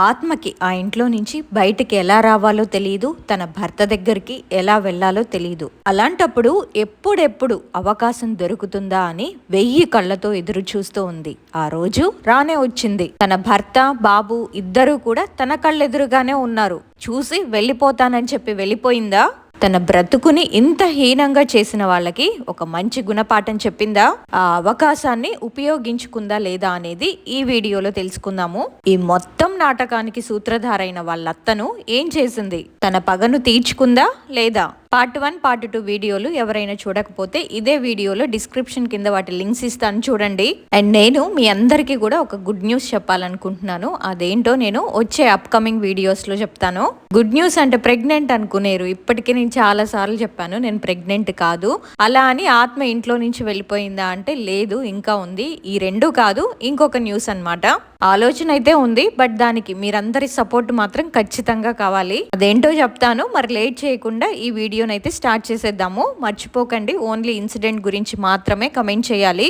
ఆత్మకి ఆ ఇంట్లో నుంచి బయటికి ఎలా రావాలో తెలియదు తన భర్త దగ్గరికి ఎలా వెళ్ళాలో తెలియదు అలాంటప్పుడు ఎప్పుడెప్పుడు అవకాశం దొరుకుతుందా అని వెయ్యి కళ్ళతో ఎదురు చూస్తూ ఉంది. ఆ రోజు రానే వచ్చింది. తన భర్త బాబు ఇద్దరూ కూడా తన కళ్ళెదురుగానే ఉన్నారు. చూసి వెళ్ళిపోతానని చెప్పి వెళ్ళిపోయిందా? తన బ్రతుకుని ఇంత హీనంగా చేసిన వాళ్ళకి ఒక మంచి గుణపాఠం చెప్పిందా? ఆ అవకాశాన్ని ఉపయోగించుకుందా లేదా అనేది ఈ వీడియోలో తెలుసుకుందాము. ఈ మొత్తం నాటకానికి సూత్రధారైన వాళ్ళ అత్తను ఏం చేసింది? తన పగను తీర్చుకుందా లేదా? పార్ట్ వన్ పార్ట్ టూ వీడియోలు ఎవరైనా చూడకపోతే ఇదే వీడియోలో డిస్క్రిప్షన్ కింద వాటి లింక్స్ ఇస్తాను చూడండి. అండ్ నేను మీ అందరికీ కూడా ఒక గుడ్ న్యూస్ చెప్పాలనుకుంటున్నాను. అదేంటో నేను వచ్చే అప్కమింగ్ వీడియోస్లో చెప్తాను. గుడ్ న్యూస్ అంటే ప్రెగ్నెంట్ అనుకునేరు. ఇప్పటికీ నేను చాలా సార్లు చెప్పాను నేను ప్రెగ్నెంట్ కాదు. అలా అని ఆత్మ ఇంట్లో నుంచి వెళ్ళిపోయిందా అంటే లేదు ఇంకా ఉంది. ఈ రెండు కాదు ఇంకొక న్యూస్ అన్నమాట. ఆలోచన అయితే ఉంది బట్ దానికి మీరందరి సపోర్ట్ మాత్రం ఖచ్చితంగా కావాలి. అదేంటో చెప్తాను మరి లేట్ చేయకుండా ఈ వీడియో వీడియోనైతే స్టార్ట్ చేసేద్దాము. మర్చిపోకండి ఓన్లీ ఇన్సిడెంట్ గురించి మాత్రమే కమెంట్ చేయాలి.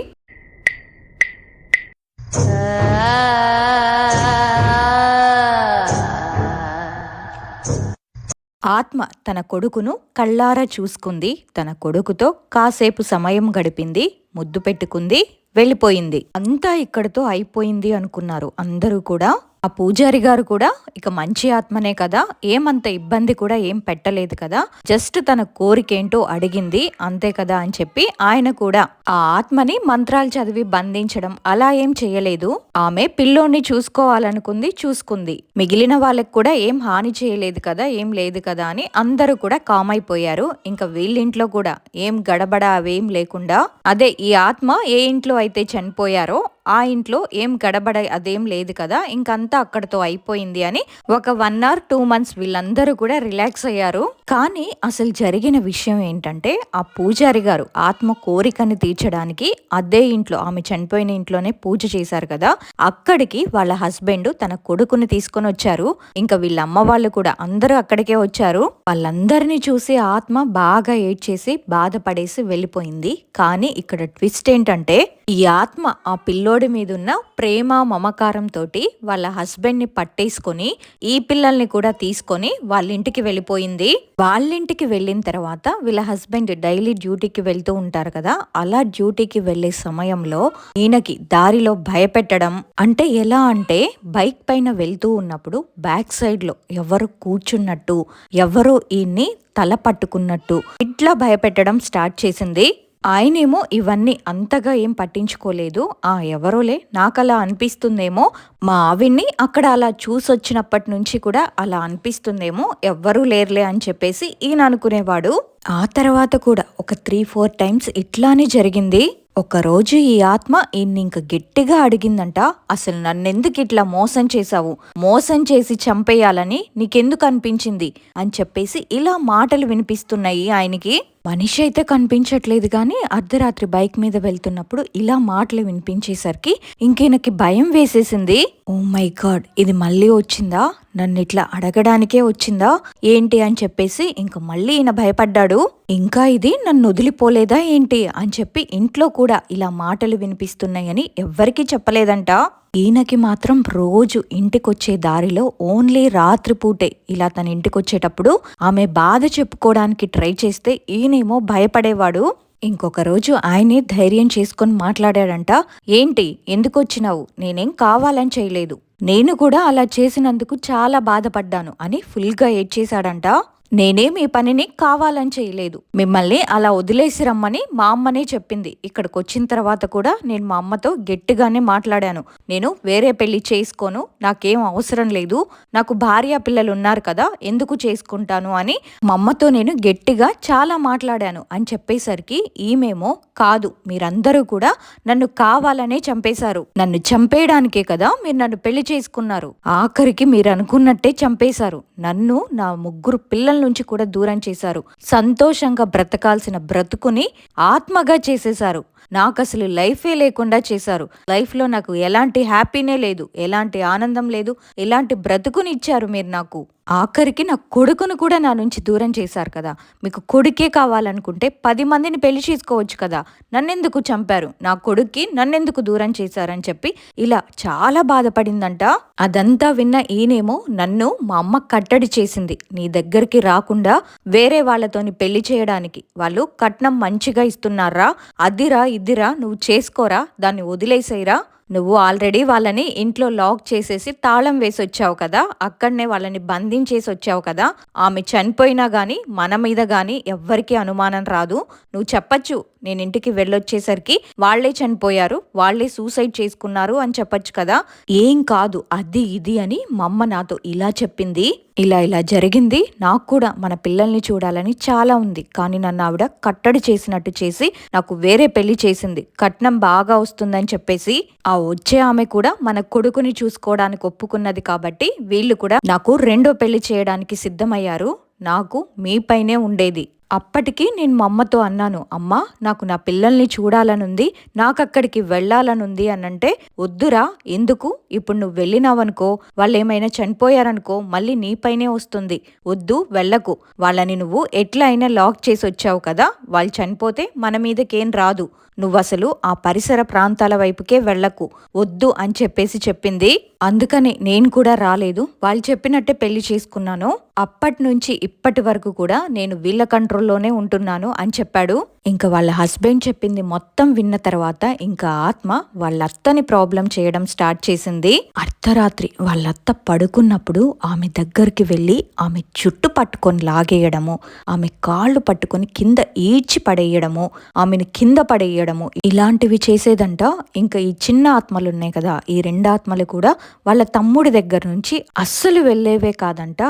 ఆత్మ తన కొడుకును కళ్ళారా చూసుకుంది. తన కొడుకుతో కాసేపు సమయం గడిపింది. ముద్దు పెట్టుకుంది వెళ్ళిపోయింది. అంతా ఇక్కడితో అయిపోయింది అనుకున్నారు అందరూ కూడా. ఆ పూజారి గారు కూడా ఇక మంచి ఆత్మనే కదా ఏమంత ఇబ్బంది కూడా ఏం పెట్టలేదు కదా జస్ట్ తన కోరికేంటో అడిగింది అంతే కదా అని చెప్పి ఆయన కూడా ఆ ఆత్మని మంత్రాలు చదివి బంధించడం అలా ఏం చేయలేదు. ఆమె పిల్లోని చూసుకోవాలనుకుంది చూసుకుంది. మిగిలిన వాళ్ళకి కూడా ఏం హాని చేయలేదు కదా ఏం లేదు కదా అని అందరూ కూడా కామ్ అయిపోయారు. ఇంకా వీళ్ళింట్లో కూడా ఏం గడబడ అవేం లేకుండా అదే ఈ ఆత్మ ఏ ఇంట్లో అయితే చనిపోయారో ఆ ఇంట్లో ఏం గడబడ అదేం లేదు కదా ఇంకంతా అక్కడతో అయిపోయింది అని ఒక వన్ అవర్ టూ మంత్స్ వీళ్ళందరూ కూడా రిలాక్స్ అయ్యారు. కానీ అసలు జరిగిన విషయం ఏంటంటే ఆ పూజారి గారు ఆత్మ కోరికని తీర్చడానికి అదే ఇంట్లో ఆమె చనిపోయిన ఇంట్లోనే పూజ చేశారు కదా అక్కడికి వాళ్ళ హస్బెండ్ తన కొడుకుని తీసుకొని వచ్చారు. ఇంకా వీళ్ళ అమ్మ వాళ్ళు కూడా అందరూ అక్కడికే వచ్చారు. వాళ్ళందరినీ చూసి ఆత్మ బాగా ఏడ్చేసి బాధపడేసి వెళ్ళిపోయింది. కానీ ఇక్కడ ట్విస్ట్ ఏంటంటే ఈ ఆత్మ ఆ పిల్లో పిల్లోడి మీద ఉన్న ప్రేమ మమకారంతో వాళ్ళ హస్బెండ్ని పట్టేసుకొని ఈ పిల్లల్ని కూడా తీసుకొని వాళ్ళ ఇంటికి వెళ్ళిపోయింది. వాళ్ళ ఇంటికి వెళ్ళిన తర్వాత వీళ్ళ హస్బెండ్ డైలీ డ్యూటీకి వెళ్తూ ఉంటారు కదా అలా డ్యూటీకి వెళ్ళే సమయంలో ఈయనకి దారిలో భయపెట్టడం అంటే ఎలా అంటే బైక్ పైన వెళ్తూ ఉన్నప్పుడు బ్యాక్ సైడ్లో ఎవరు కూర్చున్నట్టు ఎవరు ఈయన్ని తల పట్టుకున్నట్టు ఇట్లా భయపెట్టడం స్టార్ట్ చేసింది. ఆయనేమో ఇవన్నీ అంతగా ఏం పట్టించుకోలేదు. ఆ ఎవరోలే నాకలా అనిపిస్తుందేమో. మా ఆవిడ్ని అక్కడ అలా చూసొచ్చినప్పటి నుంచి కూడా అలా అనిపిస్తుందేమో. ఎవ్వరూ లేరులే అని చెప్పేసి ఈయన అనుకునేవాడు. ఆ తర్వాత కూడా ఒక త్రీ ఫోర్ టైమ్స్ ఇట్లానే జరిగింది. ఒకరోజు ఈ ఆత్మ ఇంక గట్టిగా అడిగిందంట అసలు నన్నెందుకు ఇట్లా మోసం చేశావు? మోసం చేసి చంపేయాలని నీకెందుకు అనిపించింది? అని చెప్పేసి ఇలా మాటలు వినిపిస్తున్నాయి ఆయనకి. మనిషి అయితే కనిపించట్లేదు కానీ అర్ధరాత్రి బైక్ మీద వెళ్తున్నప్పుడు ఇలా మాటలు వినిపించేసరికి ఇంకేనకి భయం వేసేసింది. ఓ మై గాడ్ ఇది మళ్ళీ వచ్చిందా? నన్ను ఇట్లా అడగడానికే వచ్చిందా? ఏంటి అని చెప్పేసి ఇంక మళ్ళీ ఈయన భయపడ్డాడు. ఇంకా ఇది నన్ను వదిలిపోలేదా ఏంటి అని చెప్పి ఇంట్లో కూడా ఇలా మాటలు వినిపిస్తున్నాయని ఎవ్వరికీ చెప్పలేదంట. ఈయనకి మాత్రం రోజు ఇంటికొచ్చే దారిలో ఓన్లీ రాత్రిపూటే ఇలా తన ఇంటికొచ్చేటప్పుడు ఆమె బాధ చెప్పుకోవడానికి ట్రై చేస్తే ఈయనేమో భయపడేవాడు. ఇంకొక రోజు ఆయనే ధైర్యం చేసుకొని మాట్లాడాడంట. ఏంటి? ఎందుకొచ్చినావు? నేనేం కావాలని చేయలేదు. నేను కూడా అలా చేసినందుకు చాలా బాధపడ్డాను అని ఫుల్గా ఏడ్చేశాడంట. నేనే మీ పనిని కావాలని చేయలేదు. మిమ్మల్ని అలా వదిలేసి రమ్మని మా అమ్మనే చెప్పింది. ఇక్కడికి వచ్చిన తర్వాత కూడా నేను మా అమ్మతో గట్టిగానే మాట్లాడాను. నేను వేరే పెళ్ళి చేసుకోను. నాకేం అవసరం లేదు. నాకు భార్య పిల్లలు ఉన్నారు కదా ఎందుకు చేసుకుంటాను అని మా అమ్మతో నేను గట్టిగా చాలా మాట్లాడాను అని చెప్పేసరికి ఈమెమో కాదు. మీరందరూ కూడా నన్ను కావాలనే చంపేశారు. నన్ను చంపేయడానికే కదా మీరు నన్ను పెళ్ళి చేసుకున్నారు. ఆఖరికి మీరు అనుకున్నట్టే చంపేశారు. నన్ను నా ముగ్గురు పిల్లలు నుంచి కూడా దూరం చేశారు. సంతోషంగా బ్రతకాల్సిన బ్రతుకుని ఆత్మగా చేసేశారు. నాకు అసలు లైఫే లేకుండా చేశారు. లైఫ్లో నాకు ఎలాంటి హ్యాపీనే లేదు. ఎలాంటి ఆనందం లేదు. ఎలాంటి బ్రతుకుని ఇచ్చారు మీరు నాకు? ఆఖరికి నా కొడుకును కూడా నా నుంచి దూరం చేశారు కదా. మీకు కొడుకే కావాలనుకుంటే పది మందిని పెళ్ళి చేసుకోవచ్చు కదా. నన్నెందుకు చంపారు? నా కొడుక్కి నన్నెందుకు దూరం చేశారని చెప్పి ఇలా చాలా బాధపడిందంట. అదంతా విన్న ఈయనేమో నన్ను మా అమ్మ కట్టడి చేసింది. నీ దగ్గరికి రాకుండా వేరే వాళ్ళతోని పెళ్ళి చేయడానికి. వాళ్ళు కట్నం మంచిగా ఇస్తున్నారా? అదిరా ఇదిరా నువ్వు చేసుకోరా? దాన్ని వదిలేసేయరా? నువ్వు ఆల్రెడీ వాళ్ళని ఇంట్లో లాక్ చేసేసి తాళం వేసి వచ్చావు కదా అక్కడనే వాళ్ళని బంధించేసి వచ్చావు కదా ఆమె చనిపోయినా కానీ మన మీద కానీ ఎవ్వరికీ అనుమానం రాదు. నువ్వు చెప్పచ్చు నేను ఇంటికి వెళ్ళొచ్చేసరికి వాళ్ళే చనిపోయారు వాళ్ళే సూసైడ్ చేసుకున్నారు అని చెప్పొచ్చు కదా. ఏం కాదు అది ఇది అని మమ్మ నాతో ఇలా చెప్పింది. ఇలా ఇలా జరిగింది. నాకు కూడా మన పిల్లల్ని చూడాలని చాలా ఉంది. కానీ నన్ను ఆవిడ కట్టడి చేసినట్టు చేసి నాకు వేరే పెళ్ళి చేసింది. కట్నం బాగా వస్తుందని చెప్పేసి ఆ వచ్చే ఆమె కూడా మన కొడుకుని చూసుకోవడానికి ఒప్పుకున్నది కాబట్టి వీళ్ళు కూడా నాకు రెండో పెళ్ళి చేయడానికి సిద్ధమయ్యారు. నాకు మీపైనే ఉండేది. అప్పటికి నేను మా అమ్మతో అన్నాను అమ్మా నాకు నా పిల్లల్ని చూడాలనుంది నాకు అక్కడికి వెళ్ళాలనుంది అనంటే వద్దురా ఎందుకు? ఇప్పుడు నువ్వు వెళ్ళినావనుకో వాళ్ళు ఏమైనా చనిపోయారనుకో మళ్ళీ నీపైనే వస్తుంది. వద్దు వెళ్ళకు. వాళ్ళని నువ్వు ఎట్లా అయినా లాక్ చేసి వచ్చావు కదా వాళ్ళు చనిపోతే మన మీదకేం రాదు. నువ్వసలు ఆ పరిసర ప్రాంతాల వైపుకే వెళ్ళకు వద్దు అని చెప్పేసి చెప్పింది. అందుకని నేను కూడా రాలేదు. వాళ్ళు చెప్పినట్టే పెళ్ళి చేసుకున్నాను. అప్పటి నుంచి ఇప్పటి వరకు కూడా నేను వీళ్ళ కంట్రోల్లోనే ఉంటున్నాను అని చెప్పాడు. ఇంకా వాళ్ళ హస్బెండ్ చెప్పింది మొత్తం విన్న తర్వాత ఇంకా ఆత్మ వాళ్ళ అత్తని ప్రాబ్లం చేయడం స్టార్ట్ చేసింది. అర్ధరాత్రి వాళ్ళత్త పడుకున్నప్పుడు ఆమె దగ్గరికి వెళ్ళి ఆమె చుట్టు పట్టుకొని లాగేయడము ఆమె కాళ్ళు పట్టుకొని కింద ఈడ్చి పడేయడము ఆమెను కింద పడేయడము ఇలాంటివి చేసేదంట. ఇంకా ఈ చిన్న ఆత్మలు ఉన్నాయి కదా ఈ రెండు ఆత్మలు కూడా వాళ్ళ తమ్ముడి దగ్గర నుంచి అస్సలు వెళ్ళేవే కాదంట.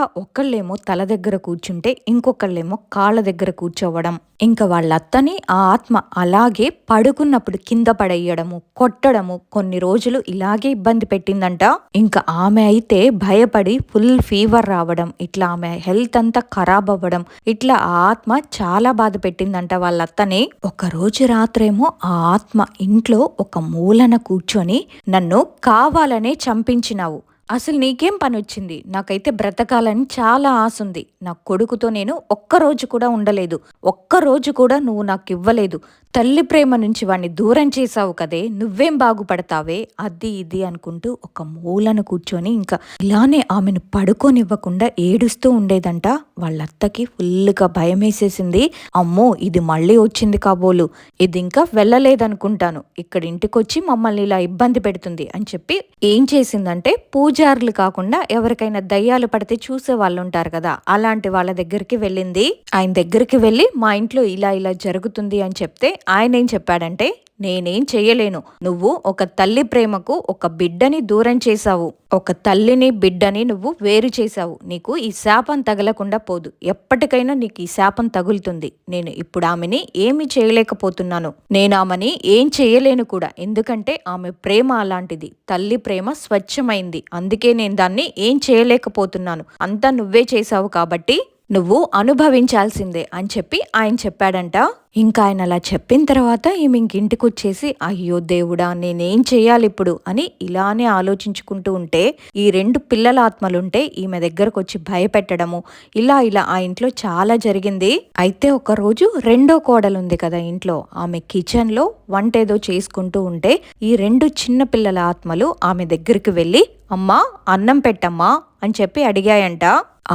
ఒకళ్ళేమో తల దగ్గర కూర్చుంటే ఇంకొకళ్ళేమో కాళ్ళ దగ్గర కూర్చోవడం. ఇంకా వాళ్ళ అత్తని ఆ ఆత్మ అలాగే పడుకున్నప్పుడు కింద పడేయడము కొట్టడము కొన్ని రోజులు ఇలాగే ఇబ్బంది పెట్టిందంట. ఇంకా ఆమె అయితే భయపడి ఫుల్ ఫీవర్ రావడం ఇట్లా ఆమె హెల్త్ అంతా ఖరాబ్ అవ్వడం ఇట్లా ఆ ఆత్మ చాలా బాధ పెట్టిందంట వాళ్ళ అత్తని ఒక రోజు రాత్రేమో ఆ ఆత్మ ఇంట్లో ఒక మూలన కూర్చొని నన్ను కావాలనే చంపించినావు. అసలు నీకేం పని వచ్చింది నాకైతే బ్రతకాలని చాలా ఆశ ఉంది నా కొడుకుతో నేను ఒక్కరోజు కూడా ఉండలేదు. ఒక్కరోజు కూడా నువ్వు నాకు ఇవ్వలేదు తల్లి ప్రేమ నుంచి వాడిని దూరం చేసావు కదే నువ్వేం బాగుపడతావే? అది ఇది అనుకుంటూ ఒక మూలను కూర్చొని ఇంకా ఇలానే ఆమెను పడుకోనివ్వకుండా ఏడుస్తూ ఉండేదంట. వాళ్ళత్తకి ఫుల్గా భయం వేసేసింది అమ్మో ఇది మళ్ళీ వచ్చింది కాబోలు. ఇది ఇంకా వెళ్ళలేదనుకుంటాను. ఇక్కడ ఇంటికొచ్చి మమ్మల్ని ఇలా ఇబ్బంది పెడుతుంది అని చెప్పి ఏం చేసిందంటే పూజారులు కాకుండా ఎవరికైనా దయ్యాలు పడితే చూసే వాళ్ళు ఉంటారు కదా అలాంటి వాళ్ళ దగ్గరికి వెళ్ళింది. ఆయన దగ్గరికి వెళ్ళి మా ఇంట్లో ఇలా ఇలా జరుగుతుంది అని చెప్తే ఆయన ఏం చెప్పాడంటే నేనేం చెయ్యలేను. నువ్వు ఒక తల్లి ప్రేమకు ఒక బిడ్డని దూరం చేశావు. ఒక తల్లిని బిడ్డని నువ్వు వేరు చేశావు. నీకు ఈ శాపం తగలకుండా పోదు. ఎప్పటికైనా నీకు ఈ శాపం తగులుతుంది. నేను ఇప్పుడు ఆమెని ఏమి చేయలేకపోతున్నాను. నేను ఆమెని ఏం చేయలేను కూడా. ఎందుకంటే ఆమె ప్రేమ అలాంటిది. తల్లి ప్రేమ స్వచ్ఛమైంది. అందుకే నేను దాన్ని ఏం చేయలేకపోతున్నాను. అంతా నువ్వే చేశావు కాబట్టి నువ్వు అనుభవించాల్సిందే అని చెప్పి ఆయన చెప్పాడంట. ఇంకా ఆయన అలా చెప్పిన తర్వాత ఈమె ఇంటికి వచ్చేసి అయ్యో దేవుడా నేనేం చేయాలి ఇప్పుడు అని ఇలానే ఆలోచించుకుంటూ ఉంటే ఈ రెండు పిల్లల ఆత్మలుంటే ఈమె దగ్గరకు వచ్చి భయపెట్టడము ఇలా ఇలా ఆ ఇంట్లో చాలా జరిగింది. అయితే ఒకరోజు రెండో కోడలు ఉంది కదా ఇంట్లో ఆమె కిచెన్లో వంట ఏదో చేసుకుంటూ ఉంటే ఈ రెండు చిన్న పిల్లల ఆత్మలు ఆమె దగ్గరికి వెళ్ళి అమ్మా అన్నం పెట్టమ్మా అని చెప్పి అడిగాయంట.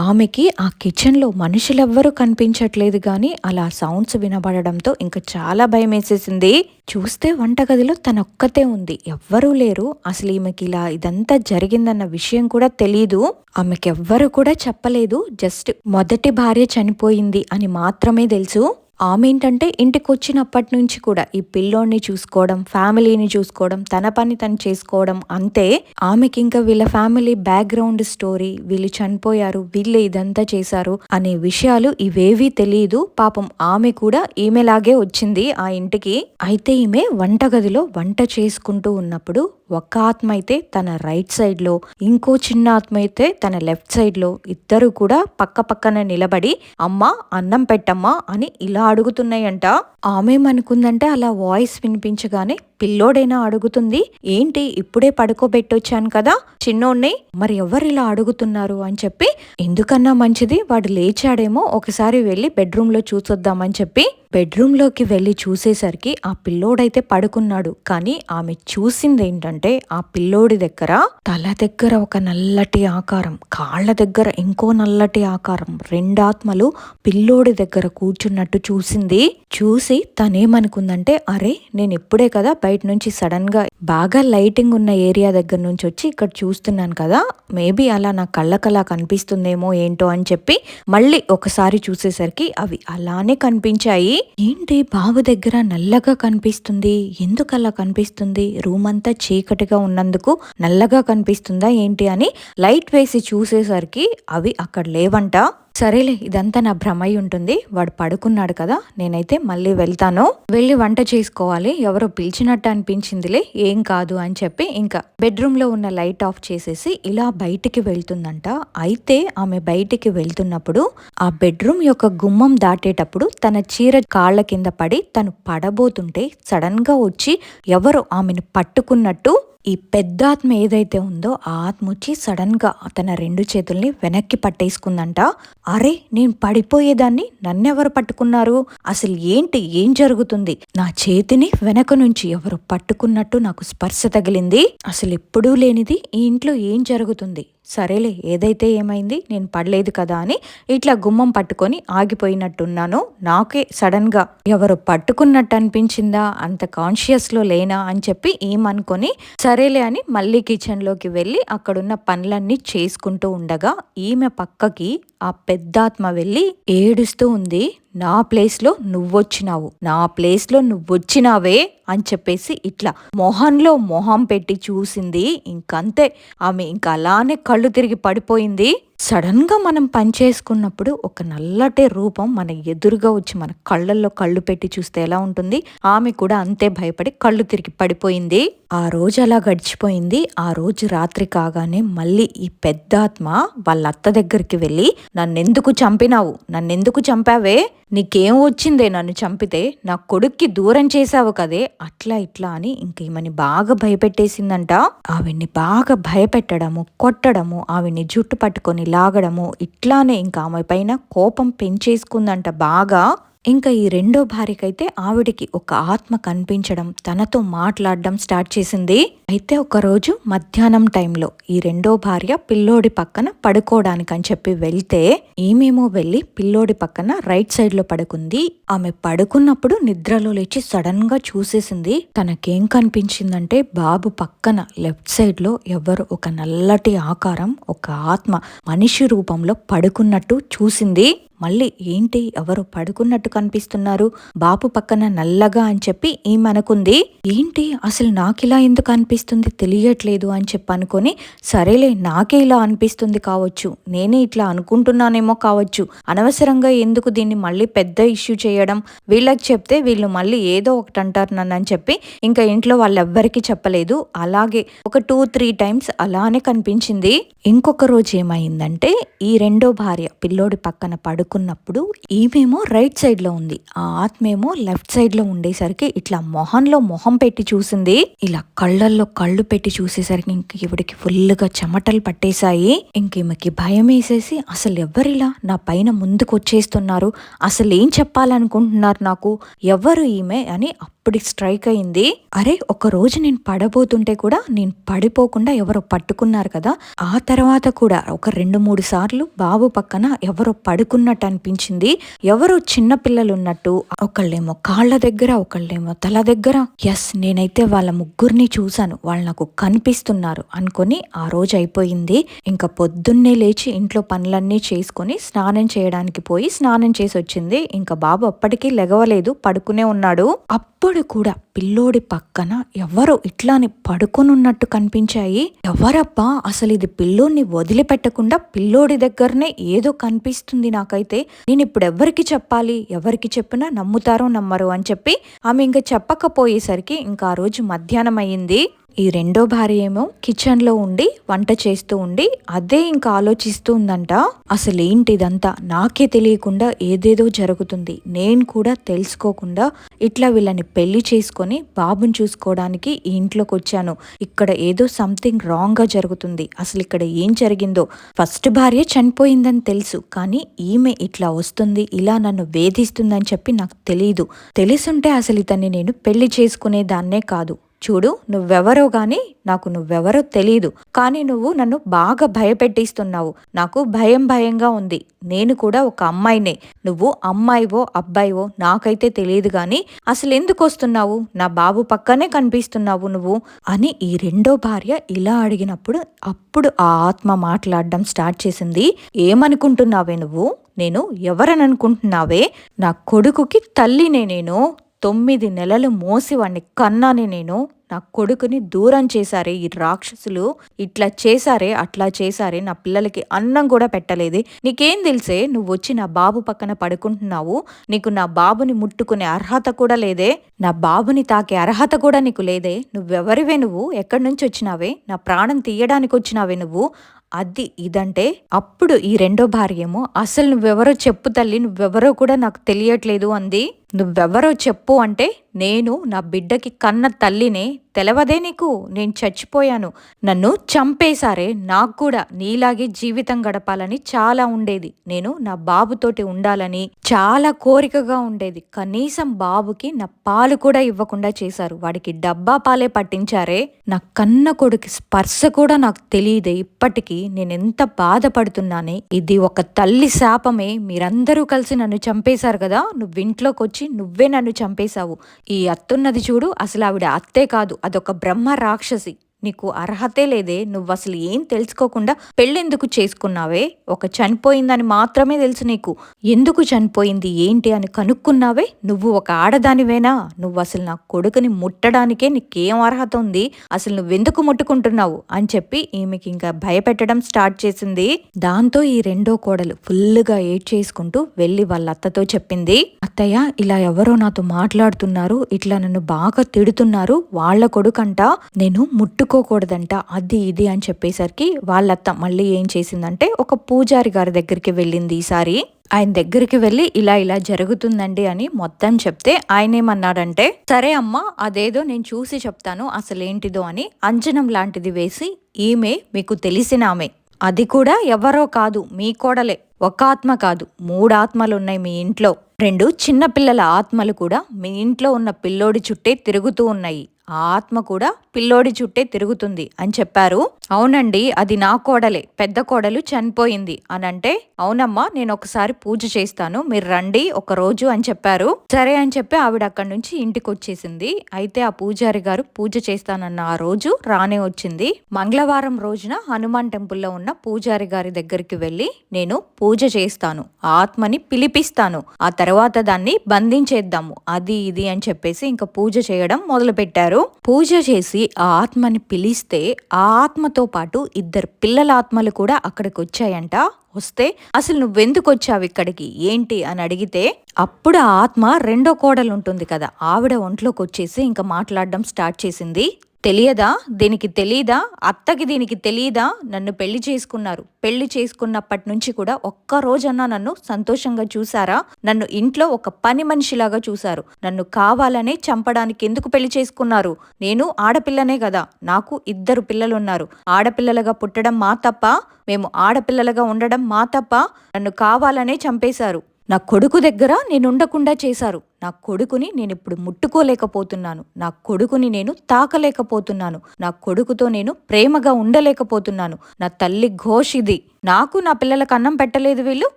ఆమెకి ఆ కిచెన్లో మనుషులెవ్వరూ కనిపించట్లేదు కానీ అలా సౌండ్స్ వినబడడం రావడంతో ఇంకా చాలా భయం వేసేసింది చూస్తే వంటగదిలో తనొక్కతే ఉంది. ఎవ్వరూ లేరు. అసలు ఈమెకి ఇలా ఇదంతా జరిగిందన్న విషయం కూడా తెలీదు. ఆమెకెవ్వరు కూడా చెప్పలేదు. జస్ట్ మొదటి భార్య చనిపోయింది అని మాత్రమే తెలుసు. ఆమె ఏంటంటే ఇంటికి వచ్చినప్పటి నుంచి కూడా ఈ పిల్లోడిని చూసుకోవడం ఫ్యామిలీని చూసుకోవడం తన పని తను చేసుకోవడం అంతే. ఆమెకి ఇంకా వీళ్ళ ఫ్యామిలీ బ్యాక్గ్రౌండ్ స్టోరీ వీళ్ళు చనిపోయారు వీళ్ళు ఇదంతా చేశారు అనే విషయాలు ఇవేవీ తెలియదు పాపం ఆమె కూడా ఈమెలాగే వచ్చింది ఆ ఇంటికి. అయితే ఈమె వంటగదిలో వంట చేసుకుంటూ ఉన్నప్పుడు ఒక ఆత్మ అయితే తన రైట్ సైడ్లో ఇంకో చిన్న ఆత్మ అయితే తన లెఫ్ట్ సైడ్లో. ఇద్దరు కూడా పక్క పక్కన నిలబడి అమ్మా అన్నం పెట్టమ్మా అని ఇలా అడుగుతున్నాయంట. ఆమెమనుకుందంటే అలా వాయిస్ వినిపించగానే పిల్లోడైనా అడుగుతుంది ఏంటి ఇప్పుడే పడుకోబెట్టొచ్చాను కదా చిన్నోడ్ని మరి ఎవరు ఇలా అడుగుతున్నారు? అని చెప్పి ఎందుకన్నా మంచిది వాడు లేచాడేమో ఒకసారి వెళ్ళి బెడ్రూమ్లో చూసొద్దామని చెప్పి బెడ్రూమ్లోకి వెళ్ళి చూసేసరికి ఆ పిల్లోడైతే పడుకున్నాడు. కానీ ఆమె చూసింది ఏంటంటే ఆ పిల్లోడి దగ్గర తల దగ్గర ఒక నల్లటి ఆకారం కాళ్ళ దగ్గర ఇంకో నల్లటి ఆకారం రెండాత్మలు పిల్లోడి దగ్గర కూర్చున్నట్టు చూసింది. చూసి తనేమనుకుందంటే అరే నేను ఇప్పుడే కదా బయట నుంచి సడన్గా బాగా లైటింగ్ ఉన్న ఏరియా దగ్గర నుంచి వచ్చి ఇక్కడ చూస్తున్నాను కదా మేబీ అలా నా కళ్ళకలా కనిపిస్తుందేమో ఏంటో అని చెప్పి మళ్ళీ ఒకసారి చూసేసరికి అవి అలానే కనిపించాయి. ఏంటి బావు దగ్గర నల్లగా కనిపిస్తుంది? ఎందుకు అలా కనిపిస్తుంది? రూమ్ అంతా చీకటిగా ఉన్నందుకు నల్లగా కనిపిస్తుందా ఏంటి అని లైట్ వేసి చూసేసరికి అవి అక్కడ లేవంట. సరేలే ఇదంతా నా భ్రమై ఉంటుంది. వాడు పడుకున్నాడు కదా నేనైతే మళ్ళీ వెళ్తాను. వెళ్ళి వంట చేసుకోవాలి. ఎవరో పిలిచినట్టు అనిపించిందిలే ఏం కాదు అని చెప్పి ఇంకా బెడ్రూమ్లో ఉన్న లైట్ ఆఫ్ చేసేసి ఇలా బయటికి వెళ్తుందంట. అయితే ఆమె బయటికి వెళ్తున్నప్పుడు ఆ బెడ్రూమ్ యొక్క గుమ్మం దాటేటప్పుడు తన చీర కాళ్ళ కింద పడి తను పడబోతుంటే సడన్గా వచ్చి ఎవరో ఆమెను పట్టుకున్నట్టు ఈ పెద్ద ఆత్మ ఏదైతే ఉందో ఆ ఆత్మ వచ్చి సడన్గా తన రెండు చేతుల్ని వెనక్కి పట్టేసుకుందంట. అరే నేను పడిపోయేదాన్ని నన్నెవరు పట్టుకున్నారు? అసలు ఏంటి? ఏం జరుగుతుంది? నా చేతిని వెనక నుంచి ఎవరు పట్టుకున్నట్టు నాకు స్పర్శ తగిలింది. అసలు ఎప్పుడూ లేనిది ఈ ఇంట్లో ఏం జరుగుతుంది? సరేలే ఏదైతే ఏమైంది నేను పడలేదు కదా అని ఇట్లా గుమ్మం పట్టుకొని ఆగిపోయినట్టున్నాను. నాకే సడన్గా ఎవరు పట్టుకున్నట్టు అనిపించిందా అంత కాన్షియస్లో లేనా అని చెప్పి ఏమనుకొని సరేలే అని మళ్ళీ కిచెన్లోకి వెళ్ళి అక్కడున్న పనులన్నీ చేసుకుంటూ ఉండగా ఈమె పక్కకి ఆ పెద్దాత్మ వెళ్ళి ఏడుస్తూ ఉంది నా ప్లేస్లో నువ్వొచ్చినావు నా ప్లేస్లో నువ్వొచ్చినావే అని చెప్పేసి ఇట్లా మొహంలో మొహం పెట్టి చూసింది. ఇంకంతే ఆమె ఇంకా అలానే కళ్ళు తిరిగి పడిపోయింది. సడన్గా మనం మనం పనిచేసుకున్నప్పుడు ఒక నల్లటి రూపం మన ఎదురుగా వచ్చి మన కళ్ళల్లో కళ్ళు పెట్టి చూస్తే ఎలా ఉంటుంది? ఆమె కూడా అంతే భయపడి కళ్ళు తిరిగి పడిపోయింది. ఆ రోజు అలా గడిచిపోయింది. ఆ రోజు రాత్రి కాగానే మళ్ళీ ఈ పెద్దాత్మ వాళ్ళ అత్త దగ్గరికి వెళ్ళి నన్నెందుకు చంపినావు? నన్నెందుకు చంపావే? నీకేం వచ్చిందే నన్ను చంపితే? నా కొడుక్కి దూరం చేశావు కదే? అట్లా ఇట్లా అని ఇంక ఈమెని బాగా భయపెట్టేసిందంట. ఆవిడ్ని బాగా భయపెట్టడము కొట్టడము ఆవిడ్ని జుట్టు పట్టుకొని లాగడము ఇట్లానే ఇంకా ఆమె పైన కోపం పెంచేసుకుందంట బాగా. ఇంకా ఈ రెండో భార్యకైతే ఆవిడికి ఒక ఆత్మ కనిపించడం తనతో మాట్లాడడం స్టార్ట్ చేసింది. అయితే ఒకరోజు మధ్యాహ్నం టైంలో ఈ రెండో భార్య పిల్లోడి పక్కన పడుకోవడానికి అని చెప్పి వెళ్తే ఈమెమో వెళ్ళి పిల్లోడి పక్కన రైట్ సైడ్లో పడుకుంది. ఆమె పడుకున్నప్పుడు నిద్రలో లేచి సడన్గా చూసేసింది. తనకేం కనిపించిందంటే బాబు పక్కన లెఫ్ట్ సైడ్లో ఎవరు ఒక నల్లటి ఆకారం ఒక ఆత్మ మనిషి రూపంలో పడుకున్నట్టు చూసింది. మళ్ళీ ఏంటి ఎవరు పడుకున్నట్టు కనిపిస్తున్నారు? బాపు పక్కన నల్లగా అని చెప్పి ఈమెనుకుంది ఏంటి అసలు నాకిలా ఎందుకు అనిపిస్తుంది? తెలియట్లేదు అని చెప్పి అనుకొని సరేలే నాకే ఇలా అనిపిస్తుంది కావచ్చు నేనే ఇట్లా అనుకుంటున్నానేమో కావచ్చు అనవసరంగా ఎందుకు దీన్ని మళ్ళీ పెద్ద ఇష్యూ చేయడం? వీళ్ళకి చెప్తే వీళ్ళు మళ్ళీ ఏదో ఒకటి అంటారు నన్ను అని చెప్పి ఇంకా ఇంట్లో వాళ్ళెవ్వరికి చెప్పలేదు. అలాగే ఒక టూ త్రీ టైమ్స్ అలానే కనిపించింది. ఇంకొక రోజు ఏమైందంటే ఈ రెండో భార్య పిల్లోడి పక్కన పడుకు పడుకున్నప్పుడు ఈమెమో రైట్ సైడ్లో ఉంది. ఆ ఆత్మేమో లెఫ్ట్ సైడ్లో ఉండేసరికి ఇట్లా మొహంలో మొహం పెట్టి చూసింది. ఇలా కళ్ళల్లో కళ్ళు పెట్టి చూసేసరికి ఇంక ఇవిడికి ఫుల్గా చెమటలు పట్టేశాయి. ఇంకేమకి ఈమెకి భయం వేసేసి అసలు ఎవరిలా నా పైన ముందుకు వచ్చేస్తున్నారు అసలు ఏం చెప్పాలనుకుంటున్నారు నాకు? ఎవరు ఈమె? అని అప్పుడు స్ట్రైక్ అయింది. అరే ఒక రోజు నేను పడబోతుంటే కూడా నేను పడిపోకుండా ఎవరో పట్టుకున్నారు కదా. ఆ తర్వాత కూడా ఒక రెండు మూడు సార్లు బాబు పక్కన ఎవరో పడుకున్నట్టు అనిపించింది. ఎవరో చిన్న పిల్లలు ఉన్నట్టు ఒకళ్ళేమో కాళ్ళ దగ్గర ఒకళ్ళేమో తల దగ్గర. ఎస్ నేనైతే వాళ్ళ ముగ్గురిని చూశాను. వాళ్ళు నాకు కనిపిస్తున్నారు అనుకొని ఆ రోజు అయిపోయింది. ఇంకా పొద్దున్నే లేచి ఇంట్లో పనులన్నీ చేసుకొని స్నానం చేయడానికి పోయి స్నానం చేసి వచ్చింది ఇంకా బాబు అప్పటికీ లెగవలేదు పడుకునే ఉన్నాడు. అప్పుడు కూడా పిల్లోడి పక్కన ఎవరో ఇట్లానే పడుకొనున్నట్టు కనిపించాయి. ఎవరబ్బా అసలు ఇది పిల్లోడిని వదిలిపెట్టకుండా పిల్లోడి దగ్గరనే ఏదో కనిపిస్తుంది నాకైతే. నేను ఇప్పుడు ఎవరికి చెప్పాలి? ఎవరికి చెప్పినా నమ్ముతారో నమ్మరు అని చెప్పి ఆమె ఇంకా చెప్పకపోయేసరికి ఇంకా ఆ రోజు మధ్యాహ్నం అయ్యింది ఈ రెండో భార్య ఏమో కిచెన్లో ఉండి వంట చేస్తూ ఉండి అదే ఇంకా ఆలోచిస్తూ ఉందంట. అసలు ఏంటి ఇదంతా? నాకే తెలియకుండా ఏదేదో జరుగుతుంది. నేను కూడా తెలుసుకోకుండా ఇట్లా వీళ్ళని పెళ్ళి చేసుకొని బాబుని చూసుకోవడానికి ఈ ఇంట్లోకి వచ్చాను. ఇక్కడ ఏదో సంథింగ్ రాంగ్గా జరుగుతుంది. అసలు ఇక్కడ ఏం జరిగిందో? ఫస్ట్ భార్య చనిపోయిందని తెలుసు కానీ ఈమె ఇట్లా వస్తుంది ఇలా నన్ను వేధిస్తుందని చెప్పి నాకు తెలియదు తెలుసుంటే అసలు ఇతన్ని నేను పెళ్ళి చేసుకునే దాన్నే కాదు. చూడు నువ్వెవరో గాని నాకు నువ్వెవరో తెలియదు కానీ నువ్వు నన్ను బాగా భయపెట్టిస్తున్నావు. నాకు భయం భయంగా ఉంది. నేను కూడా ఒక అమ్మాయినే. నువ్వు అమ్మాయివో అబ్బాయివో నాకైతే తెలియదు గాని అసలు ఎందుకు వస్తున్నావు? నా బాబు పక్కనే కనిపిస్తున్నావు నువ్వు అని ఈ రెండో భార్య ఇలా అడిగినప్పుడు అప్పుడు ఆ ఆత్మ మాట్లాడడం స్టార్ట్ చేసింది. ఏమనుకుంటున్నావే నువ్వు? నేను ఎవరని అనుకుంటున్నావే నా కొడుకుకి తల్లినే నేను. తొమ్మిది నెలలు మోసి వాణ్ణి కన్నాని నేను. నా కొడుకుని దూరం చేశారే ఈ రాక్షసులు. ఇట్లా చేశారే అట్లా చేశారే నా పిల్లలకి అన్నం కూడా పెట్టలేదే. నీకేం తెలిసే నువ్వు వచ్చి నా బాబు పక్కన పడుకుంటున్నావు. నీకు నా బాబుని ముట్టుకునే అర్హత కూడా లేదే. నా బాబుని తాకే అర్హత కూడా నీకు లేదే. నువ్వెవరివే నువ్వు? ఎక్కడి నుంచి వచ్చినావే? నా ప్రాణం తీయడానికి వచ్చినావే నువ్వు? అది ఇదంటే అప్పుడు ఈ రెండో భార్య ఏమో అసలు నువ్వెవరో చెప్పు తల్లి నువ్వెవరో కూడా నాకు తెలియట్లేదు అంది. నువ్వెవరో చెప్పు అంటే నేను నా బిడ్డకి కన్న తల్లినే తెలవదే నీకు. నేను చచ్చిపోయాను. నన్ను చంపేశారే నాకు కూడా. నీలాగే జీవితం గడపాలని చాలా ఉండేది. నేను నా బాబుతోటి ఉండాలని చాలా కోరికగా ఉండేది. కనీసం బాబుకి నా పాలు కూడా ఇవ్వకుండా చేశారు. వాడికి డబ్బా పాలే పట్టించారే. నా కన్న కొడుకు స్పర్శ కూడా నాకు తెలియదే. ఇప్పటికీ నేనెంత బాధపడుతున్నానే. ఇది ఒక తల్లి శాపమే. మీరందరూ కలిసి నన్ను చంపేశారు కదా. నువ్వు ఇంట్లోకి వచ్చి నువ్వే నన్ను చంపేశావు. ఈ అత్తున్నది చూడు అసలు ఆవిడ అత్తే కాదు అదొక బ్రహ్మ రాక్షసి. నీకు అర్హతే లేదే నువ్వు అసలు ఏం తెలుసుకోకుండా పెళ్ళెందుకు చేసుకున్నావే? ఒక చనిపోయిందని మాత్రమే తెలుసు నీకు. ఎందుకు చనిపోయింది ఏంటి అని కనుక్కున్నావే? నువ్వు ఒక ఆడదానివేనా? నువ్వు అసలు నా కొడుకుని ముట్టడానికే నీకేం అర్హత ఉంది? అసలు నువ్వెందుకు ముట్టుకుంటున్నావు? అని చెప్పి ఈమెకి ఇంకా భయపెట్టడం స్టార్ట్ చేసింది. దాంతో ఈ రెండో కోడలు ఫుల్గా ఏడ్ చేసుకుంటూ వెళ్ళి వాళ్ళ అత్తతో చెప్పింది అత్తయ్య ఇలా ఎవరో నాతో మాట్లాడుతున్నారు ఇట్లా నన్ను బాగా తిడుతున్నారు వాళ్ళ కొడుకంట నేను ముట్టు పడుకోకూడదంట అది ఇది అని చెప్పేసరికి వాళ్ళత్త మళ్ళీ ఏం చేసిందంటే ఒక పూజారి గారి దగ్గరికి వెళ్ళింది ఈసారి. ఆయన దగ్గరికి వెళ్ళి ఇలా ఇలా జరుగుతుందండి అని మొత్తం చెప్తే ఆయన ఏమన్నాడంటే సరే అమ్మా అదేదో నేను చూసి చెప్తాను అసలేంటిదో అని అంజనం లాంటిది వేసి ఈమె మీకు తెలిసిన ఆమె అది కూడా ఎవరో కాదు మీ కోడలే. ఒక ఆత్మ కాదు మూడు ఆత్మలు ఉన్నాయి మీ ఇంట్లో. రెండు చిన్నపిల్లల ఆత్మలు కూడా మీ ఇంట్లో ఉన్న పిల్లోడి చుట్టే తిరుగుతూ ఉన్నాయి. ఆత్మ కూడా పిల్లోడి చుట్టే తిరుగుతుంది అని చెప్పారు. అవునండి అది నా కోడలే పెద్ద కోడలు చనిపోయింది అని అంటే అవునమ్మా నేను ఒకసారి పూజ చేస్తాను మీరు రండి ఒక రోజు అని చెప్పారు. సరే అని చెప్పి ఆవిడ అక్కడి నుంచి ఇంటికి వచ్చేసింది అయితే ఆ పూజారి గారు పూజ చేస్తానన్న ఆ రోజు రానే వచ్చింది. మంగళవారం రోజున హనుమాన్ టెంపుల్లో ఉన్న పూజారి గారి దగ్గరికి వెళ్ళి నేను పూజ చేస్తాను ఆత్మని పిలిపిస్తాను ఆ తర్వాత దాన్ని బంధించేద్దాము అది ఇది అని చెప్పేసి ఇంకా పూజ చేయడం మొదలుపెట్టారు. ఉంటారో పూజ చేసి ఆ ఆత్మని పిలిస్తే ఆ ఆత్మతో పాటు ఇద్దరు పిల్లల ఆత్మలు కూడా అక్కడికి వచ్చాయంట వస్తే అసలు నువ్వెందుకు వచ్చావు ఇక్కడికి? ఏంటి? అని అడిగితే అప్పుడు ఆ ఆత్మ రెండో కోడలు ఉంటుంది కదా ఆవిడ ఒంట్లోకి వచ్చేసి ఇంకా మాట్లాడడం స్టార్ట్ చేసింది. తెలియదా? దీనికి తెలీదా? అత్తకి దీనికి తెలియదా నన్ను పెళ్ళి చేసుకున్నారు. పెళ్ళి చేసుకున్నప్పటి నుంచి కూడా ఒక్క రోజన్నా నన్ను సంతోషంగా చూసారా? నన్ను ఇంట్లో ఒక పని మనిషిలాగా చూశారు నన్ను కావాలనే చంపడానికి ఎందుకు పెళ్ళి చేసుకున్నారు? నేను ఆడపిల్లనే కదా. నాకు ఇద్దరు పిల్లలున్నారు. ఆడపిల్లలుగా పుట్టడం మా తప్ప మేము ఆడపిల్లలుగా ఉండడం మా తప్ప నన్ను కావాలనే చంపేశారు. నా కొడుకు దగ్గర నేను ఉండకుండా చేశారు. నా కొడుకుని నేను ఇప్పుడు ముట్టుకోలేకపోతున్నాను. నా కొడుకుని నేను తాకలేకపోతున్నాను. నా కొడుకుతో నేను ప్రేమగా ఉండలేకపోతున్నాను. నా తల్లి ఘోష్ ఇది నాకు నా పిల్లలకు అన్నం పెట్టలేదు వీళ్ళు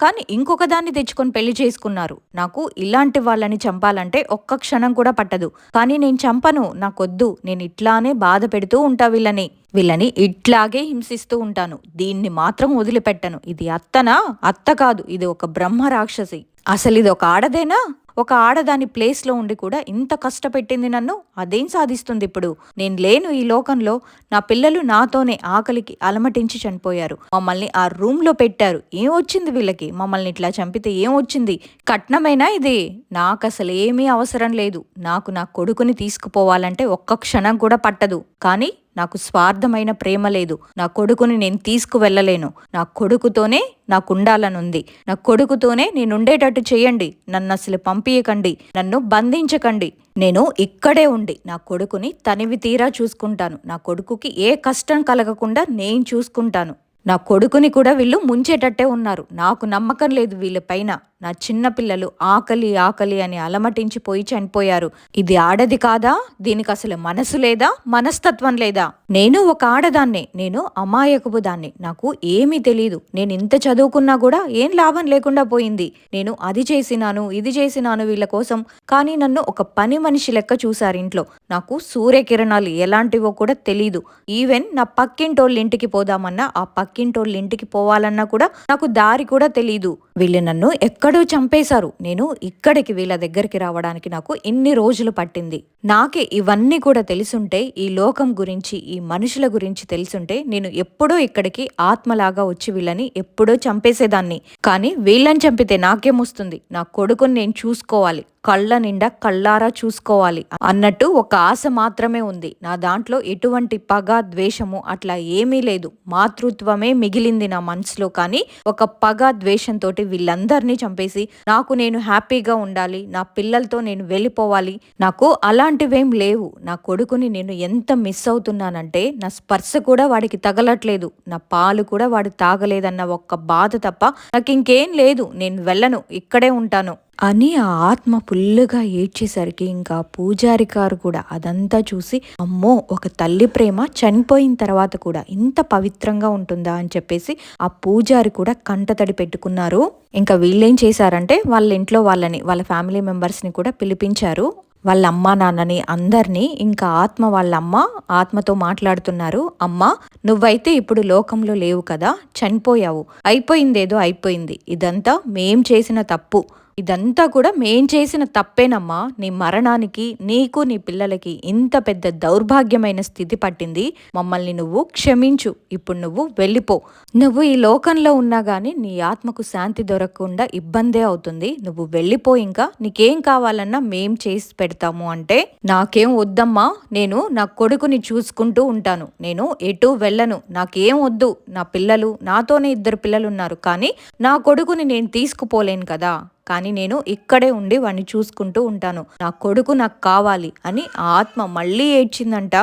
కానీ ఇంకొక దాన్ని తెచ్చుకొని పెళ్ళి చేసుకున్నారు. నాకు ఇలాంటి వాళ్ళని చంపాలంటే ఒక్క క్షణం కూడా పట్టదు. కానీ నేను చంపను. నాకొద్దు. నేను ఇట్లానే బాధ పెడుతూ ఉంటా వీళ్ళని. వీళ్ళని ఇట్లాగే హింసిస్తూ ఉంటాను. దీన్ని మాత్రం వదిలిపెట్టను. ఇది అత్తనా? అత్త కాదు. ఇది ఒక బ్రహ్మ రాక్షసి. అసలు ఇది ఒక ఆడదేనా? ఒక ఆడదాని ప్లేస్లో ఉండి కూడా ఇంత కష్టపెట్టింది నన్ను అదేం సాధిస్తుంది ఇప్పుడు? నేను లేను ఈ లోకంలో. నా పిల్లలు నాతోనే ఆకలికి అలమటించి చనిపోయారు. మమ్మల్ని ఆ రూమ్లో పెట్టారు. ఏం వచ్చింది వీళ్ళకి? మమ్మల్ని ఇట్లా చంపితే ఏం వచ్చింది? కట్నమైనా ఇది? నాకు అసలు ఏమీ అవసరం లేదు. నాకు నా కొడుకుని తీసుకుపోవాలంటే ఒక్క క్షణం కూడా పట్టదు. కానీ నాకు స్వార్థమైన ప్రేమ లేదు. నా కొడుకుని నేను తీసుకువెళ్ళలేను. నా కొడుకుతోనే నాకు ఉండాలనుంది నా కొడుకుతోనే నేను ఉండేటట్టు చేయండి. నన్ను అసలు పంపించకండి నన్ను బంధించకండి. నేను ఇక్కడే ఉండి నా కొడుకుని తనివి తీరా చూసుకుంటాను. నా కొడుకుకి ఏ కష్టం కలగకుండా నేను చూసుకుంటాను. నా కొడుకుని కూడా వీళ్ళు ముంచేటట్టే ఉన్నారు. నాకు నమ్మకం లేదు వీళ్ళపైన నా చిన్నపిల్లలు ఆకలి ఆకలి అని అలమటించి పోయి చనిపోయారు. ఇది ఆడది కాదా? దీనికి అసలు మనసు లేదా? మనస్తత్వం లేదా? నేను ఒక ఆడదాన్నే. నేను అమాయకపు దాన్ని. నాకు ఏమీ తెలియదు నేను ఇంత చదువుకున్నా కూడా ఏం లాభం లేకుండా పోయింది. నేను అది చేసినాను ఇది చేసినాను వీళ్ళ కోసం. కానీ నన్ను ఒక పని మనిషి లెక్క చూశారు ఇంట్లో. నాకు సూర్యకిరణాలు ఎలాంటివో కూడా తెలీదు. ఈవెన్ నా పక్కింటోళ్ళ ఇంటికి పోదామన్నా ఆ పక్కింటోళ్ళ ఇంటికి పోవాలన్నా కూడా నాకు దారి కూడా తెలీదు. వీళ్ళు నన్ను ఎక్కడో చంపేశారు. నేను ఇక్కడికి వీళ్ళ దగ్గరికి రావడానికి నాకు ఎన్ని రోజులు పట్టింది. నాకే ఇవన్నీ కూడా తెలుసుంటే ఈ లోకం గురించి ఈ మనుషుల గురించి తెలుసుంటే నేను ఎప్పుడో ఇక్కడికి ఆత్మలాగా వచ్చి వీళ్ళని ఎప్పుడో చంపేసేదాన్ని. కానీ వీళ్ళని చంపితే నాకేమొస్తుంది నా కొడుకుని నేను చూసుకోవాలి. కళ్ళ నిండా కళ్ళారా చూసుకోవాలి అన్నట్టు ఒక ఆశ మాత్రమే ఉంది. నా దాంట్లో ఎటువంటి పగ ద్వేషము అట్లా ఏమీ లేదు. మాతృత్వమే మిగిలింది నా మనసులో కానీ ఒక పగ ద్వేషంతో వీళ్ళందరినీ చంపేసి నాకు నేను హ్యాపీగా ఉండాలి నా పిల్లలతో నేను వెళ్ళిపోవాలి. నాకు అలాంటివేం లేవు. నా కొడుకుని నేను ఎంత మిస్ అవుతున్నానంటే నా స్పర్శ కూడా వాడికి తగలట్లేదు. నా పాలు కూడా వాడు తాగలేదన్న ఒక్క బాధ తప్ప నాకు ఇంకేం లేదు. నేను వెళ్ళను. ఇక్కడే ఉంటాను. అని ఆ ఆత్మ ఫుల్లుగా ఏడ్చేసరికి ఇంకా పూజారి గారు కూడా అదంతా చూసి అమ్మో ఒక తల్లి ప్రేమ చనిపోయిన తర్వాత కూడా ఇంత పవిత్రంగా ఉంటుందా? అని చెప్పేసి ఆ పూజారి కూడా కంటతడి పెట్టుకున్నారు. ఇంకా వీళ్ళేం చేశారంటే వాళ్ళ ఇంట్లో వాళ్ళని వాళ్ళ ఫ్యామిలీ మెంబర్స్ని కూడా పిలిపించారు. వాళ్ళ అమ్మ నాన్నని అందరినీ ఇంకా ఆత్మ వాళ్ళ అమ్మ ఆత్మతో మాట్లాడుతున్నారు. అమ్మ నువ్వైతే ఇప్పుడు లోకంలో లేవు కదా చనిపోయావు. అయిపోయిందేదో అయిపోయింది. ఇదంతా మేం చేసిన తప్పు. ఇదంతా కూడా మేం చేసిన తప్పేనమ్మా. నీ మరణానికి నీకు నీ పిల్లలకి ఇంత పెద్ద దౌర్భాగ్యమైన స్థితి పట్టింది. మమ్మల్ని నువ్వు క్షమించు. ఇప్పుడు నువ్వు వెళ్ళిపో. నువ్వు ఈ లోకంలో ఉన్నా గానీ నీ ఆత్మకు శాంతి దొరకకుండా ఇబ్బందే అవుతుంది. నువ్వు వెళ్ళిపో ఇంకా. నీకేం కావాలన్నా మేం చేసి పెడతాము అంటే నాకేం వద్దమ్మా. నేను నా కొడుకుని చూసుకుంటూ ఉంటాను. నేను ఎటు వెళ్ళను. నాకేం వద్దు. నా పిల్లలు నాతోనే ఇద్దరు పిల్లలు ఉన్నారు కానీ నా కొడుకుని నేను తీసుకుపోలేను కదా. కానీ నేను ఇక్కడే ఉండి వాడిని చూసుకుంటూ ఉంటాను. నా కొడుకు నాకు కావాలి అని ఆత్మ మళ్ళీ ఏడ్చిందంట.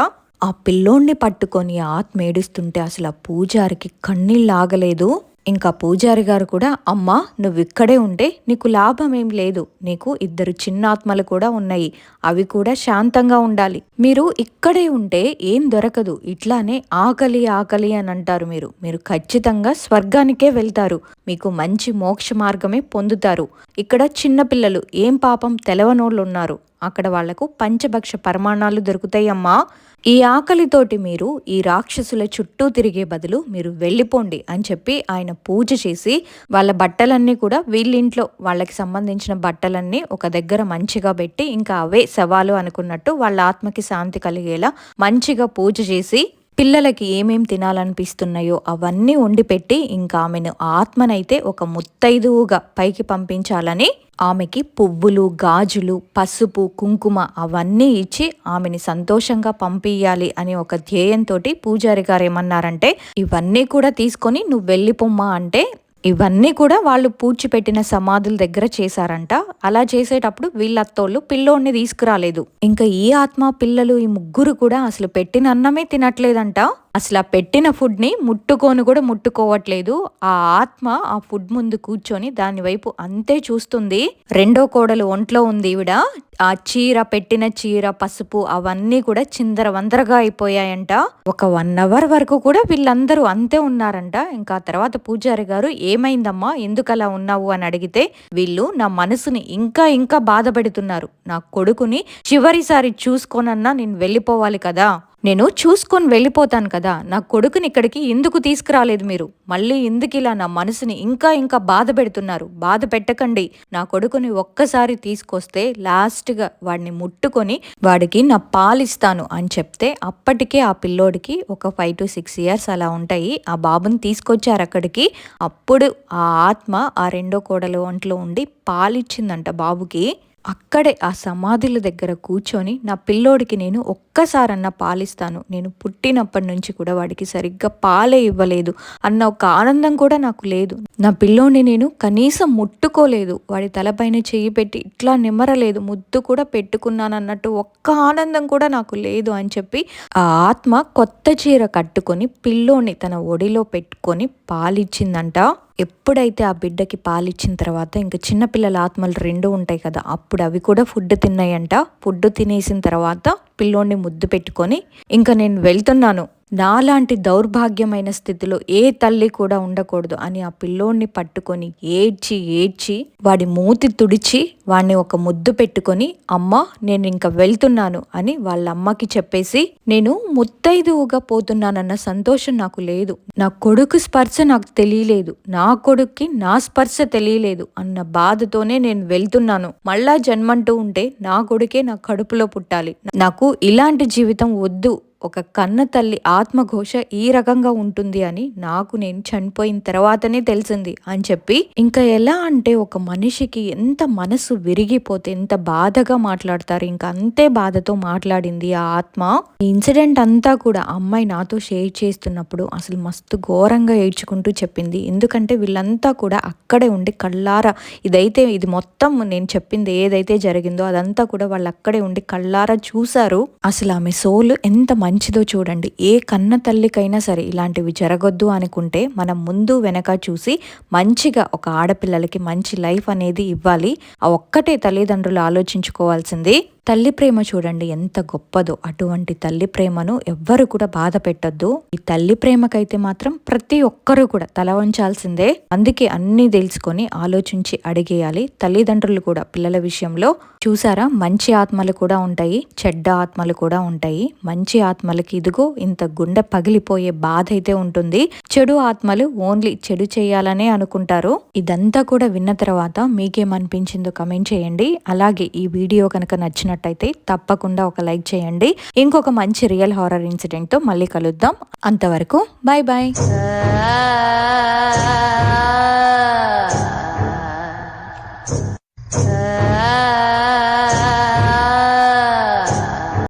ఆ పిల్లోడిని పట్టుకొని ఆత్మ ఏడుస్తుంటే అసలు ఆ పూజారికి కన్నీళ్ళు ఆగలేదు. ఇంకా పూజారి గారు కూడా అమ్మా నువ్వు ఇక్కడే ఉంటే నీకు లాభం ఏం లేదు. నీకు ఇద్దరు చిన్నాత్మలు కూడా ఉన్నాయి. అవి కూడా శాంతంగా ఉండాలి. మీరు ఇక్కడే ఉంటే ఏం దొరకదు. ఇట్లానే ఆకలి ఆకలి అని అంటారు మీరు. మీరు ఖచ్చితంగా స్వర్గానికే వెళ్తారు. మీకు మంచి మోక్ష మార్గమే పొందుతారు. ఇక్కడ చిన్నపిల్లలు ఏం పాపం తెలవనోళ్ళు ఉన్నారు అక్కడ వాళ్ళకు పంచభక్ష పరమాణాలు దొరుకుతాయమ్మా. ఈ ఆకలితోటి మీరు ఈ రాక్షసుల చుట్టూ తిరిగే బదులు మీరు వెళ్ళిపోండి అని చెప్పి ఆయన పూజ చేసి వాళ్ళ బట్టలన్నీ కూడా వీళ్ళింట్లో వాళ్ళకి సంబంధించిన బట్టలన్నీ ఒక దగ్గర మంచిగా పెట్టి ఇంకా అవే సవాలు అనుకున్నట్టు వాళ్ళ ఆత్మకి శాంతి కలిగేలా మంచిగా పూజ చేసి పిల్లలకి ఏమేం తినాలనిపిస్తున్నాయో అవన్నీ వండి పెట్టి ఇంకా ఆమెను ఆత్మనైతే ఒక ముత్తైదువుగా పైకి పంపించాలని ఆమెకి పువ్వులు గాజులు పసుపు కుంకుమ అవన్నీ ఇచ్చి ఆమెని సంతోషంగా పంపియాలి అని ఒక ధ్యేయంతో పూజారి గారు ఏమన్నారంటే ఇవన్నీ కూడా తీసుకొని నువ్వు వెళ్ళిపోమ్మా అంటే ఇవన్నీ కూడా వాళ్ళు పూడ్చిపెట్టిన సమాధుల దగ్గర చేశారంట. అలా చేసేటప్పుడు వీళ్ళత్తోళ్ళు పిల్లోడిని తీసుకురాలేదు. ఇంకా ఈ ఆత్మ పిల్లలు ఈ ముగ్గురు కూడా అసలు పెట్టిన అన్నమే తినట్లేదంట. అసలు ఆ పెట్టిన ఫుడ్ని ముట్టుకొని కూడా ముట్టుకోవట్లేదు. ఆ ఆత్మ ఆ ఫుడ్ ముందు కూర్చొని దాని వైపు అంతే చూస్తుంది. రెండో కోడలు ఒంట్లో ఉంది ఈవిడ. ఆ చీర పెట్టిన చీర పసుపు అవన్నీ కూడా చిందర వందరగా అయిపోయాయంట. ఒక వన్ అవర్ వరకు కూడా వీళ్ళందరూ అంతే ఉన్నారంట. ఇంకా తర్వాత పూజారి గారు ఏమైందమ్మా? ఎందుకు అలా ఉన్నావు? అని అడిగితే వీళ్ళు నా మనసుని ఇంకా ఇంకా బాధపడుతున్నారు నా కొడుకుని చివరిసారి చూసుకోనన్నా నేను వెళ్ళిపోవాలి కదా. నేను చూసుకొని వెళ్ళిపోతాను కదా నా కొడుకుని ఇక్కడికి ఎందుకు తీసుకురాలేదు మీరు? మళ్ళీ ఎందుకు ఇలా నా మనసుని ఇంకా ఇంకా బాధ పెడుతున్నారు? బాధ పెట్టకండి. నా కొడుకుని ఒక్కసారి తీసుకొస్తే లాస్ట్గా వాడిని ముట్టుకొని వాడికి నా పాలిస్తాను అని చెప్తే అప్పటికే ఆ పిల్లోడికి ఒక ఫైవ్ టు సిక్స్ ఇయర్స్ అలా ఉంటాయి. ఆ బాబుని తీసుకొచ్చారు అక్కడికి. అప్పుడు ఆ ఆత్మ ఆ రెండో కోడలు ఒంట్లో ఉండి పాలిచ్చిందంట బాబుకి. అక్కడే ఆ సమాధుల దగ్గర కూర్చొని నా పిల్లోడికి నేను ఒక్కసారన్నా పాలిస్తాను. నేను పుట్టినప్పటి నుంచి కూడా వాడికి సరిగ్గా పాలే ఇవ్వలేదు. అన్న ఒక ఆనందం కూడా నాకు లేదు. నా పిల్లోడిని నేను కనీసం ముట్టుకోలేదు. వాడి తలపైన చెయ్యి పెట్టి ఇట్లా నిమ్మరలేదు. ముద్దు కూడా పెట్టుకున్నాను అన్నట్టు ఒక్క ఆనందం కూడా నాకు లేదు అని చెప్పి ఆ ఆత్మ కొత్త చీర కట్టుకొని పిల్లోని తన ఒడిలో పెట్టుకొని పాలిచ్చిందంట. ఎప్పుడైతే ఆ బిడ్డకి పాలిచ్చిన తర్వాత ఇంకా చిన్నపిల్లల ఆత్మలు రెండు ఉంటాయి కదా అప్పుడు అవి కూడా ఫుడ్ తిన్నాయంట. ఫుడ్ తినేసిన తర్వాత పిల్లోడిని ముద్దు పెట్టుకొని ఇంకా నేను వెళ్తున్నాను. నాలాంటి దౌర్భాగ్యమైన స్థితిలో ఏ తల్లి కూడా ఉండకూడదు అని ఆ పిల్లోడిని పట్టుకొని ఏడ్చి ఏడ్చి వాడి మూతి తుడిచి వాడిని ఒక ముద్దు పెట్టుకొని అమ్మ నేను ఇంకా వెళ్తున్నాను అని వాళ్ళ అమ్మకి చెప్పేసి నేను ముత్తైదువుగా పోతున్నానన్న సంతోషం నాకు లేదు. నా కొడుకు స్పర్శ నాకు తెలియలేదు. నా కొడుక్కి నా స్పర్శ తెలియలేదు అన్న బాధతోనే నేను వెళ్తున్నాను. మళ్ళా జన్మంటూ ఉంటే నా కొడుకే నా కడుపులో పుట్టాలి. నాకు ఇలాంటి జీవితం వద్దు. ఒక కన్న తల్లి ఆత్మఘోష ఈ రకంగా ఉంటుంది అని నాకు నేను చనిపోయిన తర్వాతనే తెలిసింది అని చెప్పి ఇంకా ఎలా అంటే ఒక మనిషికి ఎంత మనసు విరిగిపోతే ఎంత బాధగా మాట్లాడతారు. ఇంకా అంతే బాధతో మాట్లాడింది ఆ ఆత్మ. ఈ ఇన్సిడెంట్ అంతా కూడా అమ్మాయి నాతో షేర్ చేస్తున్నప్పుడు అసలు మస్తు ఘోరంగా ఏడ్చుకుంటూ చెప్పింది. ఎందుకంటే వీళ్ళంతా కూడా అక్కడే ఉండి కళ్ళారా ఇదైతే ఇది మొత్తం నేను చెప్పింది ఏదైతే జరిగిందో అదంతా కూడా వాళ్ళు అక్కడే ఉండి కళ్ళారా చూశారు. అసలు ఆమె సోల్ ఎంత మంచి మంచిదో చూడండి. ఏ కన్న తల్లికైనా సరే ఇలాంటివి జరగొద్దు అనుకుంటే మనం ముందు వెనక చూసి మంచిగా ఒక ఆడపిల్లలకి మంచి లైఫ్ అనేది ఇవ్వాలి. ఆ ఒక్కటే తల్లిదండ్రులు ఆలోచించుకోవాల్సింది. తల్లి ప్రేమ చూడండి ఎంత గొప్పదో. అటువంటి తల్లి ప్రేమను ఎవ్వరు కూడా బాధ పెట్టొద్దు. ఈ తల్లి ప్రేమకైతే మాత్రం ప్రతి ఒక్కరూ కూడా తల వంచాల్సిందే. అందుకే అన్ని తెలుసుకొని ఆలోచించి అడిగేయాలి. తల్లిదండ్రులు కూడా పిల్లల విషయంలో చూసారా మంచి ఆత్మలు కూడా ఉంటాయి చెడ్డ ఆత్మలు కూడా ఉంటాయి. మంచి ఆత్మలకి ఇదిగో ఇంత గుండె పగిలిపోయే బాధ అయితే ఉంటుంది. చెడు ఆత్మలు ఓన్లీ చెడు చేయాలనే అనుకుంటారు. ఇదంతా కూడా విన్న తర్వాత మీకేమనిపించిందో కమెంట్ చేయండి. అలాగే ఈ వీడియో కనుక నచ్చినట్టయితే తప్పకుండా ఒక లైక్ చేయండి. ఇంకొక మంచి రియల్ హారర్ ఇన్సిడెంట్తో మళ్ళీ కలుద్దాం. అంతవరకు బాయ్ బాయ్